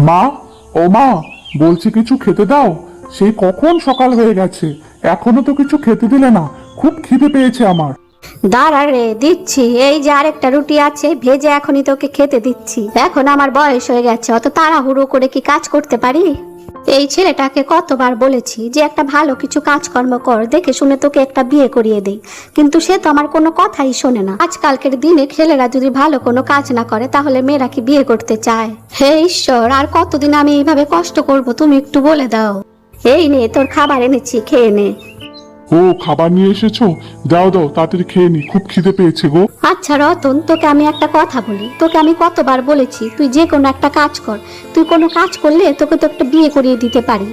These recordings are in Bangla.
মা, ও মা, বলছি কিছু খেতে দাও। সেই কখন সকাল হয়ে গেছে? এখনও তো কিছু খেতে দিলে না। খুব খিদে পেয়েছে আমার। দাঁড়া রে, দিচ্ছি। এই যে আরেকটা রুটি আছে, ভেজে এখনই তোকে খেতে দিচ্ছি। এখন আমার বয়স হয়ে গেছে, অত তাড়াহুড়ো করে কি কাজ করতে পারি? এই ছেলেটাকে কতবার বলেছি যে একটা ভালো কিছু কাজকর্ম কর, দেখে শুনে তোকে একটা বিয়ে করিয়ে দেই। কিন্তু সে তো আমার কোনো কথাই শোনে না। আজকালকের দিনে ছেলেরা যদি ভালো কোনো কাজ না করে, তাহলে মেয়েরা কি বিয়ে করতে চায়? হে ঈশ্বর, আর কতদিন আমি এইভাবে কষ্ট করব, তুমি একটু বলে দাও। এই নে, তোর খাবার এনেছি, খেয়ে নে। ও খাবার নিয়ে এসেছ? দাও দাও তাড়াতাড়ি খেয়ে নি খুব খিদে পেয়েছে গো। আচ্ছা রতন তোকে আমি একটা কথা বলি। তোকে আমি কতবার বলেছি তুই যে কোনো একটা কাজ কর। তুই কোনো কাজ করলে তোকে তো একটা বিয়ে করিয়ে দিতে পারি।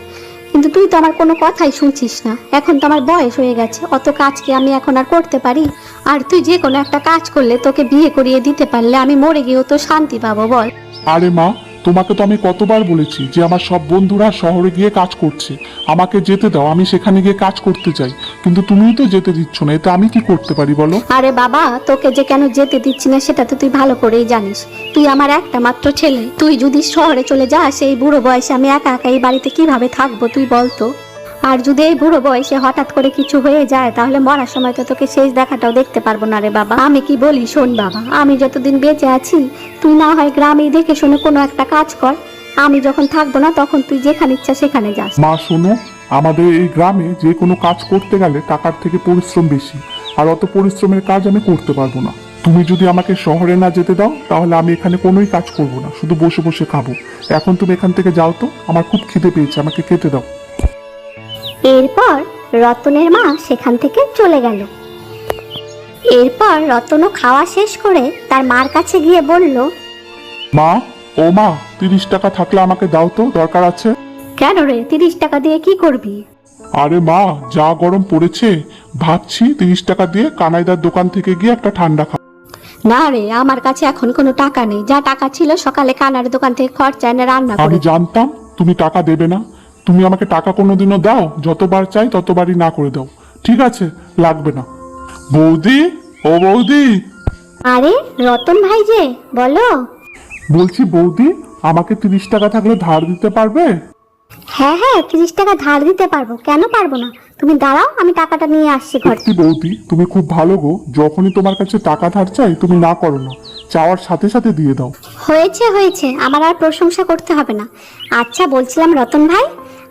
কিন্তু তুই তো আমার কোনো কথাই শুনছিস না। এখন তো আমার বয়স হয়ে গেছে অত কাজ কি আমি এখন আর করতে পারি? আর তুই যে কোনো একটা কাজ করলে তোকে বিয়ে করিয়ে দিতে পারলে আমি মরে গিয়েও তো শান্তি পাবো বল। আরে মা তোমাকে তো আমি কতবার বলেছি যে আমার সব বন্ধুরা শহরে গিয়ে কাজ করছে। আমাকে যেতে দাও আমি সেখানে গিয়ে কাজ করতে চাই। কিন্তু তুমিই তো যেতে দিচ্ছ না এতে আমি কি করতে পারি বলো? আরে বাবা তোকে যে কেন যেতে দিচ্ছি না সেটা তো তুই ভালো করেই জানিস। তুই আমার একটা মাত্র ছেলে। তুই যদি শহরে চলে যাস এই বুড়ো বয়সে আমি একা একা এই বাড়িতে কীভাবে থাকব তুই বলতো আর যদি এই বুড়ো বয়সে হঠাৎ করে কিছু হয়ে যায় তাহলে মরার সময় তো তোকে শেষ দেখাটাও দেখতে পারব না রে বাবা। আমি কি বলি শোন বাবা আমি যতদিন বেঁচে আছি তুই না হয় গ্রামেই দেখে শুনে কোনো একটা কাজ কর। আমি যখন থাকব না তখন তুই যেখানে ইচ্ছা সেখানে যাস। মা শোনো আমাদের এই গ্রামে যে কোনো কাজ করতে গেলে টাকার থেকে পরিশ্রম বেশি আর অত পরিশ্রমের কাজ আমি করতে পারব না। তুমি যদি আমাকে শহরে না যেতে দাও তাহলে আমি এখানে কোনোই কাজ করব না শুধু বসে বসে খাব। এখন তুমি এখান থেকে যাও তো আমার খুব খিদে পেয়েছে আমাকে খেতে দাও। এরপর রতনের মা সেখান থেকে চলে গেল। এরপর রতনও খাওয়া শেষ করে তার মার কাছে গিয়ে বলল মা ও মা তিরিশ টাকা থাকলে আমাকে দাও তো দরকার আছে? কেন রে? তিরিশ টাকা দিয়ে কি করবি? আরে মা যা গরম পড়েছে ভাবছি তিরিশ টাকা দিয়ে কানাইদার দোকান থেকে গিয়ে একটা ঠান্ডা খাব। না রে আমার কাছে এখন কোনো টাকা নেই। যা টাকা ছিল সকালে কানার দোকান থেকে খরচা এনে রান্না আমি করে জানতাম তুমি টাকা দেবে না। তুমি আমাকে টাকা কোনোদিনও দাও যতবার চাই ততবারই না করে দাও। ঠিক আছে লাগবে না। বৌদি ও বৌদি। আরে রতন ভাই যে বলো। বলছি বৌদি আমাকে তিরিশ টাকা থাকলে ধার দিতে পারবে? হ্যাঁ হ্যাঁ তিরিশ টাকা ধার দিতে পারব। কেন পারব না? তুমি দাঁড়াও আমি টাকাটা নিয়ে আসছি ঘর। সত্যি বৌদি তুমি খুব ভালো গো। যখনই তোমার কাছে টাকা ধার চাই তুমি না করো না। চাওয়ার সাথে সাথে দিয়ে দাও। হয়েছে হয়েছে আমার আর প্রশংসা করতে হবে না। আচ্ছা বলছিলাম রতন ভাই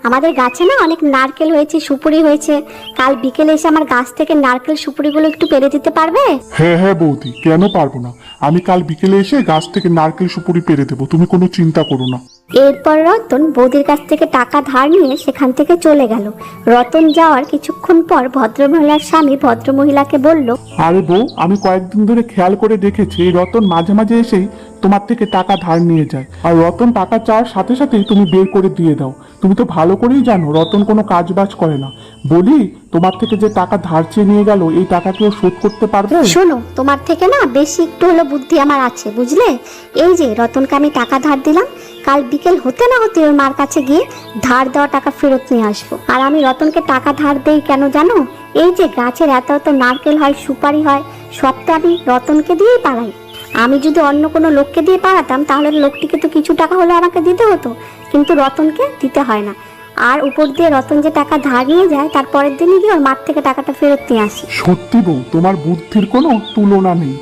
আমাদের গাছে না অনেক নারকেল হয়েছে সুপুরি হয়েছে। কাল বিকেলে এসে আমার গাছ থেকে নারকেল সুপুরিগুলো একটু পেরে দিতে পারবে? হ্যাঁ হ্যাঁ বৌদি কেন পারব না? আমি কাল বিকেলে এসে গাছ থেকে নারকেল সুপুরি পেরে দেবো। তুমি কোনো চিন্তা করো না। এরপর রতন বৌদির কাছ থেকে টাকা ধার নিয়ে সেখান থেকে চলে গেল। রতন যাওয়ার কিছুক্ষণ পর ভদ্রমহিলার স্বামী ভদ্রমহিলাকে বলল আরে বউ আমি কয়েকদিন ধরে খেয়াল করে দেখেছি এই রতন মাঝে মাঝে এসেই তোমার থেকে টাকা ধার নিয়ে যায়। আর রতন টাকা চাওয়ার সাথে সাথেই তুমি বের করে দিয়ে দাও। তুমি তো ভালো করেই জানো রতন কোনো কাজ বাজ করে না। বলি তোমার থেকে যে টাকা ধার চেয়ে নিয়ে গেল এই টাকা কেউ শোধ করতে পারবে? শোনো তোমার থেকে না বেশি একটু হলো বুদ্ধি আমার আছে বুঝলে? এই যে রতনকে আমি টাকা ধার দিলাম কাল বিকেল হতে না হতে ওর মার কাছে গিয়ে ধার দেওয়া টাকা ফেরত নিয়ে আসব। আর আমি রতনকে টাকা ধার দেই কেন জানো? এই যে গাছের এত এত নারকেল হয়, সুপারি হয়, সবটা আমি রতনকে দিয়েই পালাই আমি যদি অন্য কোনো লোককে দিয়ে পাড়াতাম, তাহলে লোকটিকে তো কিছু টাকা হলে আমাকে দিতে হতো। কিন্তু রতনকে দিতে হয় না। আর উপর দিয়ে রতন যে টাকা ধার নিয়ে যায়, তার পরের দিনই গিয়ে ওর মার থেকে টাকাটা ফেরত নিয়ে আসি। সত্যি বউ, তোমার বুদ্ধির কোনো তুলনা নেই।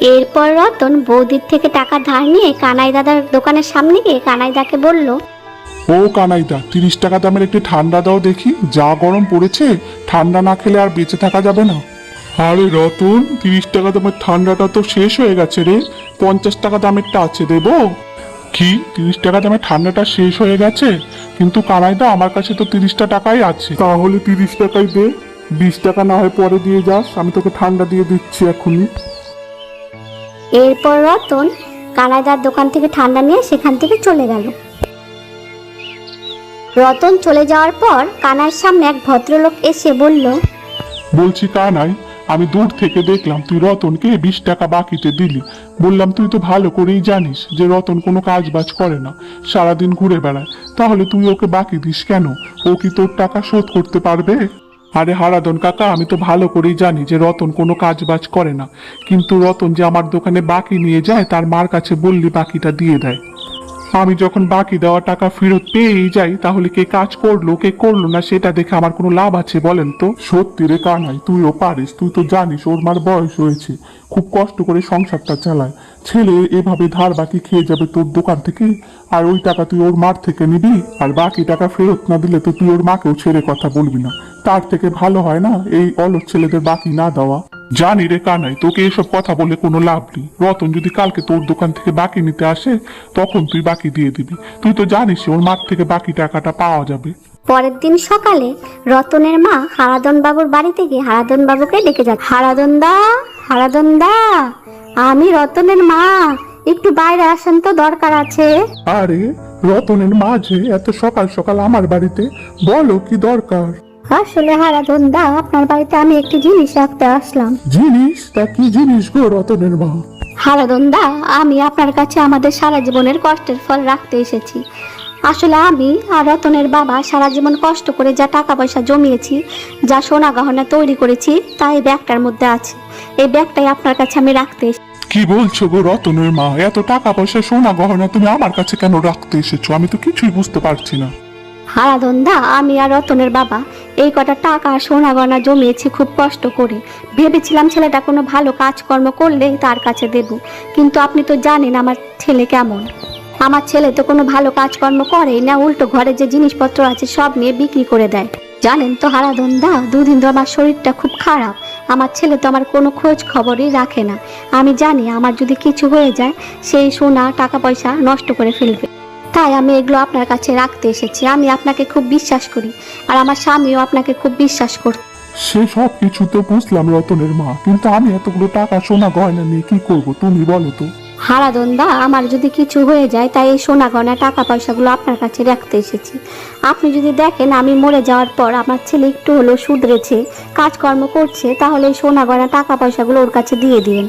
এরপর রতন বৌদির থেকে টাকা ধার নিয়ে কানাই দাদার দোকানের সামনে গিয়ে কানাই দাকে বলল, ও কানাইদা, তিরিশ টাকা দামের একটি ঠান্ডা দাও দেখি, যা গরম পড়েছে, ঠান্ডা না খেলে আর বেঁচে থাকা যাবে না। আরে রতন, তিরিশ টাকা দামের ঠান্ডাটা তো শেষ হয়ে গেছে রে, পঞ্চাশ টাকা দামেরটা আছে দেবো। কি, তিরিশ টাকা দামের ঠান্ডাটা শেষ হয়ে গেছে? কিন্তু কানাইদা, আমার কাছে তো তিরিশটা টাকাই আছে। তাহলে তিরিশ টাকাই দে, বিশ টাকা না হয় পরে দিয়ে যাস, আমি তোকে ঠান্ডা দিয়ে দিচ্ছি এখনই। এরপর রতন কানাইদার দোকান থেকে ঠান্ডা নিয়ে সেখান থেকে চলে গেল। রতন চলে যাওয়ার পর কানার সামনে এক ভদ্রলোক এসে বলল, বলছি কানাই, আমি দূর থেকে দেখলাম তুই রতনকে বিশ টাকা বাকিতে দিলি। বললাম, তুই তো ভালো করেই জানিস যে রতন কোনো কাজ বাজ করে না, সারাদিন ঘুরে বেড়ায়। তাহলে তুই ওকে বাকি দিস কেন? ও কি তোর টাকা শোধ করতে পারবে? আরে হারাদন কাকা, আমি তো ভালো করেই জানি যে রতন কোনো কাজ বাজ করে না। কিন্তু রতন যে আমার দোকানে বাকি নিয়ে যায়, তার মার কাছে বললি বাকিটা দিয়ে দেয়। আমি যখন বাকি দেওয়া টাকা ফেরত পেয়েই যাই, তাহলে কে কাজ করল, কে করল না, সেটা দেখে আমার কোনো লাভ আছে বলেন তো? সত্যি রে কানাই, তুইও পারিস, তুই তো জানিস ওর মার বয়স হয়েছে। খুব কষ্ট করে সংসারটা চালায়। ছেলে এভাবে ধার বাকি খেয়ে যাবে তোর দোকান থেকে? আর ওই টাকা তুই ওর মার থেকে নিবি? আর বাকি টাকা ফেরত না দিলে তো তুই ওর মাকেও ছেড়ে কথা বলবি না। তার থেকে ভালো হয় না? এই অলস ছেলেদের বাকি না দেওয়া। জানি রে কানাই তোকে এসব কথা বলে কোনো লাভ নেই। রতন যদি কালকে তোর দোকান থেকে বাকি নিতে আসে তখন তুই বাকি দিয়ে দিবি। তুই তো জানিস ওর মার থেকে বাকি টাকাটা পাওয়া যাবে। পরের দিন সকালে রতনের মা হারাদন বাবুর বাড়িতে গিয়ে হারাদন বাবুকে ডেকে যায় হারাদন দা হারাদন দা আমি রতনের মা। একটু বাইরে আসেন তো দরকার আছে। আরে রতনের মাঝে এত সকাল সকাল আমার বাড়িতে বলো কি দরকার? আসলে হারাদন দা আপনার বাড়িতে আমি একটি জিনিস রাখতে আসলাম। জিনিস? তা কি জিনিস গো রতনের মা? হারাদন দা আমি আপনার কাছে আমাদের সারা জীবনের কষ্টের ফল রাখতে এসেছি। আসলে আমি আর রতনের বাবা সারা জীবন কষ্ট করে যা টাকা পয়সা জমিয়েছি যা সোনা গহনা তৈরি করেছি তা এই ব্যাগটার মধ্যে আছে। এই ব্যাগটাই আপনার কাছে আমি রাখতে এসেছি। কি বলছো গো রতনের মা? এত টাকা পয়সা সোনা গহনা তুমি আমার কাছে কেন রাখতে এসেছ? আমি তো কিছুই বুঝতে পারছি না। হারাদন দা আমি আর রতনের বাবা এই কটা টাকা সোনা গয়না জমিয়েছি খুব কষ্ট করে। ভেবেছিলাম ছেলেটা কোনো ভালো কাজকর্ম করলেই তার কাছে দেব। কিন্তু আপনি তো জানেন আমার ছেলে কেমন। আমার ছেলে তো কোনো ভালো কাজকর্ম করে না, উল্টো ঘরে যে জিনিসপত্র আছে সব নিয়ে বিক্রি করে দেয়। জানেন তো হারাদন দা দুদিন তো আমার শরীরটা খুব খারাপ। আমার ছেলে তো আমার কোনো খোঁজ খবরই রাখে না। আমি জানি আমার যদি কিছু হয়ে যায়, সেই সোনা, টাকা পয়সা নষ্ট করে ফেলবে। তাই আমি এগুলো আপনার কাছে রাখতে এসেছি। আমি আপনাকে খুব বিশ্বাস করি আর আমার স্বামীও আপনাকে খুব বিশ্বাস করত সে সব কিছু তো বুঝলাম রতনের মা কিন্তু আমি এতগুলো টাকা সোনা গয়না নিয়ে কি করব তুমি বলো তো। হারাদন্দা আমার যদি কিছু হয়ে যায় তাই এই সোনা গয়না টাকা পয়সাগুলো আপনার কাছে রাখতে এসেছি। আপনি যদি দেখেন আমি মরে যাওয়ার পর আমার ছেলে একটু হলেও শুধরেছে কাজকর্ম করছে তাহলে এই সোনা গয়না টাকা পয়সাগুলো ওর কাছে দিয়ে দিন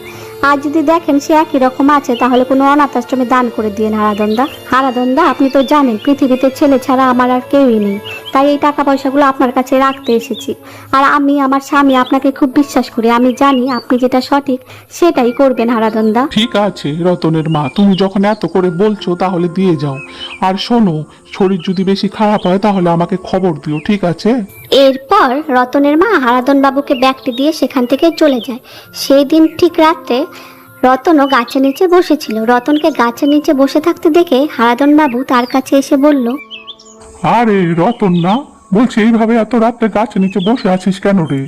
আর যদি দেখেন সে একই রকম আছে, তাহলে কোনো অনাথ আশ্রমে দান করে দিন হারাদন্দা হারাদন্দা আপনি তো জানেন, পৃথিবীতে ছেলে ছাড়া আমার আর কেউই নেই। তাই এই টাকা পয়সাগুলো আপনার কাছে রাখতে এসেছি। আর আমি, আমার স্বামী আপনাকে খুব বিশ্বাস করি, আমি জানি আপনি যেটা সঠিক, সেটাই করবেন হারাদন্দা ঠিক আছে, রতনের মা, তুমি যখন এত করে বলছো, তাহলে দিয়ে যাও। আর শোনো, শরীর যদি বেশি খারাপ হয়, তাহলে আমাকে খবর দিও, ঠিক আছে? এরপর রতনের মা হারাদন বাবুকে ব্যাগটি দিয়ে সেখান থেকে চলে যায়। সেই দিন ঠিক রাত্রে রতনও গাছের নিচে বসেছিল। রতনকে গাছের নিচে বসে থাকতে দেখে হারাদন বাবু তার কাছে এসে বলল, আরে রতন না, বলছি এইভাবে এত রাত্রে গাছের নিচে বসে আছিস কেন রে?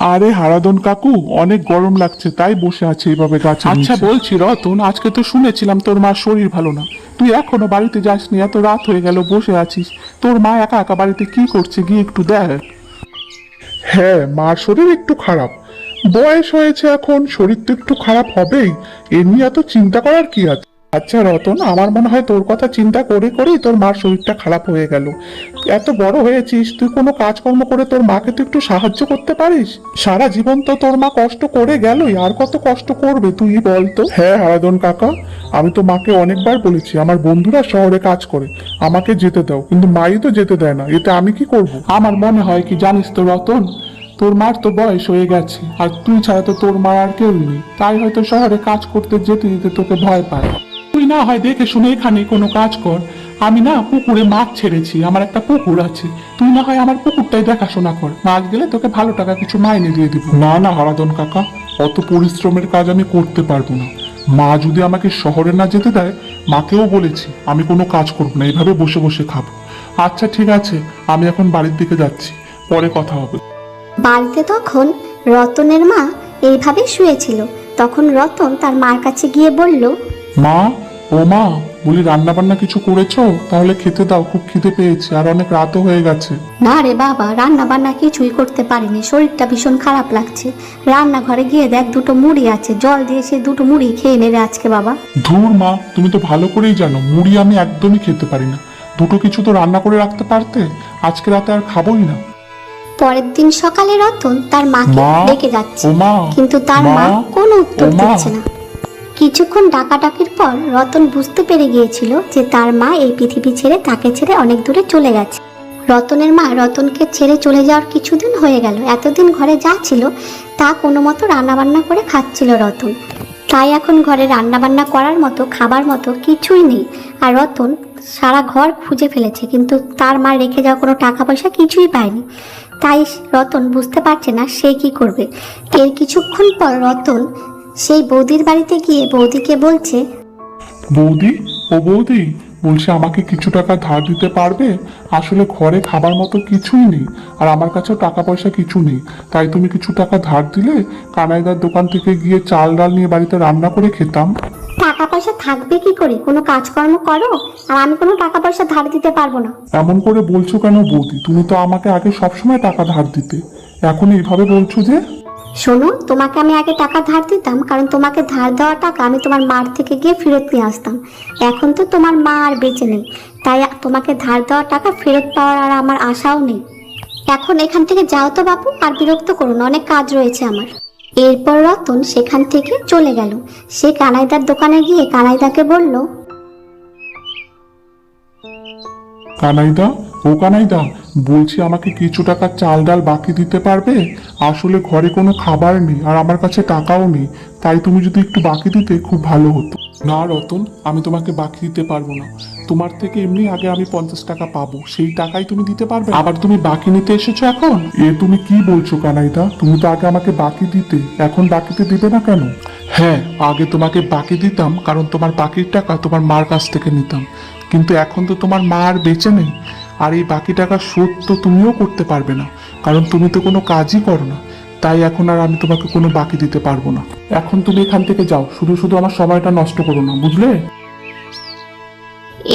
আরে হারাদন কাকু অনেক গরম লাগছে তাই বসে আছে এইভাবে গাছ আচ্ছা বলছি রতন আজকে তো শুনেছিলাম তোর মার শরীর ভালো না। তুই এখনও বাড়িতে যাসনি এত রাত হয়ে গেল বসে আছিস। তোর মা একা একা বাড়িতে কি করছে গিয়ে একটু দেখ। হ্যাঁ মার শরীর একটু খারাপ। বয়স হয়েছে এখন শরীর তো একটু খারাপ হবেই। এ নিয়ে এত চিন্তা করার কি আছে? আচ্ছা রতন, আমার মনে হয় তোর কথা চিন্তা করে করেই তোর মার শরীরটা খারাপ হয়ে গেল। এত বড় হয়েছিস, তুই কোনো কাজকর্ম করে তোর মাকে তো একটু সাহায্য করতে পারিস? সারা জীবন তো তোর মা কষ্ট করে গেলই, আর কত কষ্ট করবে তুই বল তো? হ্যাঁ হারাদন কাকা, আমি তো মাকে অনেকবার বলেছি, আমার বন্ধুরা শহরে কাজ করে, আমাকে যেতে দাও, কিন্তু মাই তো যেতে দেয় না, এতে আমি কি করব? আমার মনে হয় কি জানিস তো রতন, তোর মার তো বয়স হয়ে গেছে, আর তুই ছাড়া তো তোর মা আর কেউ নেই, তাই হয়তো শহরে কাজ করতে যেতে যেতে তোকে ভয় পায়। তুই না হয় দেখে শুনে এখানে কোনো কাজ কর। আমি না পুকুরে মাছ ছেড়েছি আমার একটা পুকুর আছে। তুই না হয় আমার পুকুরটাই দেখাশোনা কর মাছ গেলে তোকে ভালো টাকা কিছু মাইনে দিয়ে দিব। না না হারাদন কাকা অত পরিশ্রমের কাজ আমি করতে পারব না। মা যদি আমাকে শহরে না যেতে দেয় মাকেও বলেছি আমি কোনো কাজ করব না এইভাবে বসে বসে খাব। আচ্ছা ঠিক আছে আমি এখন বাড়ির দিকে যাচ্ছি পরে কথা হবে। বাড়িতে তখন রতনের মা এইভাবে শুয়েছিল। তখন রতন তার মার কাছে গিয়ে বলল মা ও মা বলি রান্না বান্না কিছু করেছ? তাহলে খেতে দাও খুব খিদে পেয়েছে আর অনেক রাতও হয়ে গেছে। না রে বাবা রান্না বান্না কিছুই করতে পারিনি শরীরটা ভীষণ খারাপ লাগছে। রান্নাঘরে গিয়ে দেখ দুটো মুড়ি আছে জল দিয়ে সে দুটো মুড়ি খেয়ে নেবে আজকে বাবা। ধুর মা তুমি তো ভালো করেই জানো মুড়ি আমি একদমই খেতে পারি না। দুটো কিছু তো রান্না করে রাখতে পারতে? আজকে রাতে আর খাবোই না। পরের দিন সকালে রতন তার মাকে ডেকে যাচ্ছে কিন্তু তার মা, কোনো উত্তর দিচ্ছে না। কিছুক্ষণ ডাকাডাকির পর রতন বুঝতে পেরে গিয়েছিল যে তার মা এই পৃথিবী ছেড়ে তাকে ছেড়ে অনেক দূরে চলে গেছে। রতনের মা রতনকে ছেড়ে চলে যাওয়ার কিছুদিন হয়ে গেল। এতদিন ঘরে যা ছিল, তা কোনো মতো রান্নাবান্না করে খাচ্ছিল রতন। তাই এখন ঘরে রান্নাবান্না করার মতো, খাবার মতো কিছুই নেই। আর রতন সারা ঘর খুঁজে ফেলেছে, কিন্তু তার মা রেখে যাওয়া কোনো টাকা পয়সা কিছুই পায়নি। তাই রতন বুঝতে পারছে না সে কি করবে। এর কিছুক্ষণ পর রতন সেই বৌদির বাড়িতে গিয়ে বৌদিকে বলছে বৌদি? ও বৌদি বলছি আমাকে কিছু টাকা ধার দিতে পারবে? আসলে ঘরে খাবার মতো কিছুই নেই আর আমার কাছেও টাকা পয়সা কিছু নেই। তাই তুমি কিছু টাকা ধার দিলে কানাইদার দোকান থেকে গিয়ে চাল ডাল নিয়ে বাড়িতে রান্না করে খেতাম। টাকা পয়সা থাকবে কি করে? কোনো কাজকর্ম করো আর আমি কোনো টাকা পয়সা ধার দিতে পারব না। এমন করে বলছো কেন বৌদি? তুমি তো আমাকে আগে সবসময় টাকা ধার দিতে। এখন এইভাবে বলছো যে শোনো, তোমাকে আমি আগে টাকা ধার দিতাম, কারণ তোমাকে ধার দেওয়া টাকা আমি তোমার মার থেকে গিয়ে ফেরত নিয়ে আসতাম। এখন তো তোমার মা আর বেঁচে নেই, তাই তোমাকে ধার দেওয়া টাকা ফেরত পাওয়ার আর আমার আশাও নেই। এখন এখান থেকে যাও তো বাপু, আর বিরক্ত করুন অনেক কাজ রয়েছে আমার। এরপর রতন সেখান থেকে চলে গেল। সে কানাইদার দোকানে গিয়ে কানাইদাকে বলল, কানাইদা, ও কানাইদা বলছি আমাকে কিছু টাকা চাল ডাল বাকি দিতে পারবে? আসলে ঘরে কোনো খাবার নেই আর আমার কাছে টাকাও নেই। তাই তুমি যদি একটু বাকি দিতে, খুব ভালো হতো। না রতন, আমি তোমাকে বাকি দিতে পারব না। তোমার থেকে এমনি আগে আমি পঞ্চাশ টাকা পাবো। সেই টাকাই তুমি দিতে পারবে? আবার তুমি বাকি নিতে এসেছ এখন? এ তুমি কি বলছো কানাইদা? তুমি তো আগে আমাকে বাকি দিতে। এখন বাকিতে দিবে না কেন? হ্যাঁ আগে তোমাকে বাকি দিতাম, কারণ তোমার বাকির টাকা তোমার মার কাছ থেকে নিতাম। কিন্তু এখন তো তোমার মা আর বেঁচে নেই। আর এই বাকি টাকা শোধ তো তুমিও করতে পারবে না কারণ তুমি তো কোনো কাজই করো না। তাই এখন আর আমি তোমাকে কোনো বাকি দিতে পারব না। এখন তুমি এখান থেকে যাও শুধু শুধু আমার সময়টা নষ্ট করো না বুঝলে?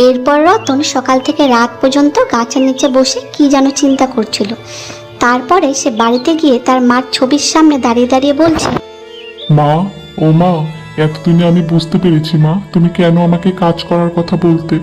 এরপর রতন সকাল থেকে রাত পর্যন্ত গাছের নিচে বসে কি যেন চিন্তা করছিল। তারপরে সে বাড়িতে গিয়ে তার মার ছবির সামনে দাঁড়িয়ে দাঁড়িয়ে বলছে মা ও মা এতদিনে আমি বুঝতে পেরেছি মা তুমি কেন আমাকে কাজ করার কথা বলতে।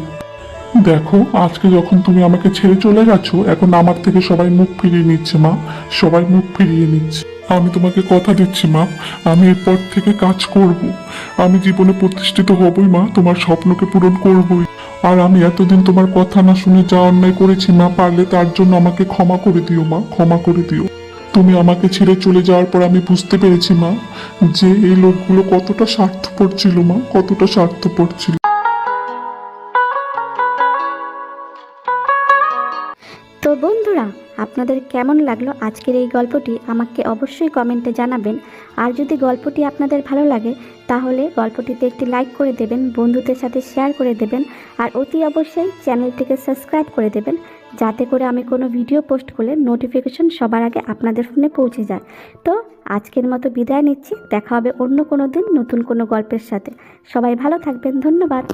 দেখো, আজকে যখন তুমি আমাকে ছেড়ে চলে গেছো, এখন আমার থেকে সবাই মুখ ফিরিয়ে নিচ্ছে, মা। সবাই মুখ ফিরিয়ে নিচ্ছে। আমি তোমাকে কথা দিচ্ছি, মা। আমি এরপর থেকে কাজ করব। আমি জীবনে প্রতিষ্ঠিত হবই, মা। তোমার স্বপ্নকে পূরণ করবই। আর আমি এতদিন তোমার কথা না শুনে যা অন্যায় করেছি, মা, পারলে তার জন্য আমাকে ক্ষমা করে দিও, মা। ক্ষমা করে দিও। তুমি আমাকে ছেড়ে চলে যাওয়ার পর আমি বুঝতে পেরেছি, মা, যে এই লোকগুলো কতটা স্বার্থপর ছিল, মা। কতটা স্বার্থপর ছিল। আপনাদের কেমন লাগল আজকের এই গল্পটি আমাকে অবশ্যই কমেন্টে জানাবেন। আর যদি গল্পটি আপনাদের ভালো লাগে, তাহলে গল্পটিতে একটি লাইক করে দেবেন, বন্ধুদের সাথে শেয়ার করে দেবেন, আর অতি অবশ্যই চ্যানেলটিকে সাবস্ক্রাইব করে দেবেন, যাতে করে আমি কোনো ভিডিও পোস্ট করলে নোটিফিকেশন সবার আগে আপনাদের ফোনে পৌঁছে যায়। তো আজকের মতো বিদায় নিচ্ছি, দেখা হবে অন্য কোনো দিন নতুন কোনো গল্পের সাথে। সবাই ভালো থাকবেন, ধন্যবাদ।